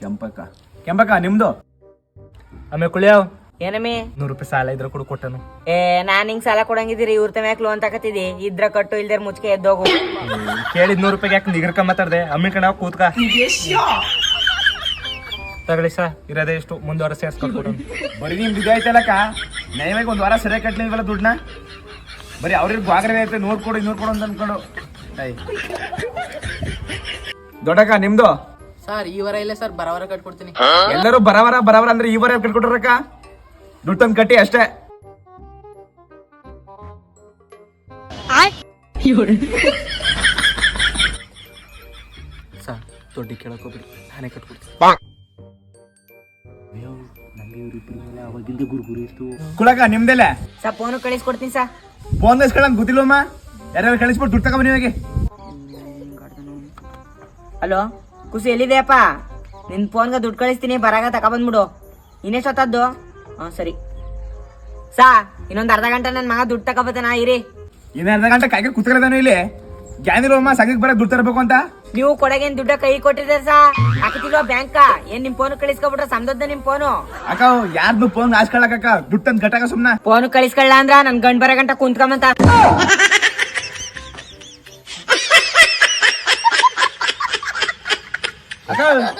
ಕೆಂಪಕ್ಕ. ಕೆಂಪಕ್ಕ ನಿಮ್ದು? ಆಮೇಲೆ ಕುಳಿಯಾವ್? ಏನಮ್ಮಿ ನೂರು ರೂಪಾಯಿ ಸಾಲ ಇದ್ರ ಕೂಡ ಕೊಟ್ಟನು. ಏ ನಾನ್ ಹಿಂಗ್ ಸಾಲ ಕೊಡಂಗಿದ್ದೀರಿ ಇವ್ರ ತಮ್ಯಾಕ್ ಲೋನ್ ತಕತಿದಿ ಇದ್ರ ಕಟ್ಟು ಇಲ್ದರ್ ಮುಚ್ಕೆ ಎದ್ದೋಗು ಕೇಳಿದ್ ನೂರು ರೂಪಾಯಿ ಯಾಕೆ ನಿಗರ್ಕ ಮಾತಾಡ್ದೆ? ಅಮ್ಮಿ ಕಣ ಕೂತ್ಕ. ತಗೊಳ್ಳಿ ಸಾ ಇರೋದೇ ಎಷ್ಟು ಮುಂದೆ ವಾರ ಸೇರ್ಸ್ಕೊಂಡು ಬರೀ ನಿಮ್ದು ಇದಾಯ್ತಲ್ಲಕ್ಕ ನಯವಾಗಿ ಒಂದು ವಾರ ಸರಿಯಾಗಿ ಕಟ್ಲಿಲ್ವಲ್ಲ ದುಡ್ಡನ್ನ? ಬರೀ ಅವ್ರಿಗೆ ಬಾಗ್ರೆ ಐತೆ ನೋಡ್ಕೊಡು ಕೊಡು ಇನ್ನೂರು ಕೊಡು ಅಂತ ಅನ್ಕೊಂಡು. ದೊಡ್ಡಕ್ಕ ನಿಮ್ದು? ಸರ್ ಈ ವಾರ ಇಲ್ಲ ಸರ್ ಬರವರ ಕಟ್ಕೊಡ್ತೀನಿ. ಎಲ್ಲರೂ ಬರವರ ಬರವರ ಅಂದ್ರೆ ಈ ವಾರ ಕಟ್ಕೊಟ್ರಕ್ಕ? ದುಡ್ಡು ತಂದು ಕಟ್ಟಿ ಅಷ್ಟೇ. ಸರ್ ದೊಡ್ಡ ಕೇಳಕ್ ಹೋಗ್ಬಿಡಿ. ನಾನೇ ಕಟ್ಕೊಡ್ತೀನಿ. ಕುಳಕ ನಿಮ್ದೆಲ್ಲ ಸರ್ ಫೋನು ಕಳಿಸ್ಕೊಡ್ತೀನಿ ಸರ್ ಫೋನ್ ಕಳ್ಸ್ಕೊಳ್ಳೋದು ಗೊತ್ತಿಲ್ಲಮ್ಮ ಯಾರ್ಯಾರು ಕಳಿಸ್ಬಿಟ್ಟು ದುಡ್ಡು ತಗೊಂಬ ನೀವಾಗೆ ಹಲೋ ಖುಷಿ ಎಲ್ಲಿದೆಯಪ್ಪ? ನಿನ್ ಫೋನ್ಗೆ ದುಡ್ಡು ಕಳಿಸ್ತೀನಿ ಬರಾಗ ತಗೊಬಂದ್ಬಿಡು. ಇನ್ನೆಷ್ಟೊತ್ತದ್ದು ಹಾ ಸರಿ. ಸಾ ಇನ್ನೊಂದು ಅರ್ಧ ಗಂಟೆ ನನ್ನ ಮಗ ದುಡ್ಡು ತಗೊಬತ್ತಾನ ಇರಿ. ಇನ್ನ ಅರ್ಧ ಗಂಟೆ ಕೈಗೆ ಕುತ್ಕೊಳ್ಳೋದಾನು ಇಲ್ಲಿ? ಅಮ್ಮ ಸಂಘಕ್ಕೆ ಬರೋ ದುಡ್ಡು ತರಬೇಕು ಅಂತ? ನೀವು ಕೊಡಗೇನ್ ದುಡ್ಡ ಕೈ ಕೊಟ್ಟಿದ್ರೆ ಸಾ? ಹಾಕಿತಿಲ್ವಾ ಬ್ಯಾಂಕ? ಏನ್ ನಿಮ್ ಫೋನ್ ಕಳಿಸ್ಕೊಬಿಟ್ರೆ ಸಮದ್ದ ನಿಮ್ ಫೋನು? ಅಕ್ಕ ಯಾರ್ದು ಫೋನ್ ಹಾಸ್ಕೊಳಕ ದುಡ್ಡು ಅಂತ ಕಟ್ಟಾಕ ಸುಮ್ನ. ಫೋನ್ ಕಳಿಸ್ಕೊಳ್ಳ ಅಂದ್ರ ನನ್ ಗಂಡ್ ಬರ ಗಂಟ ಕುಂತ್ಕೊಂಬಂತ. 看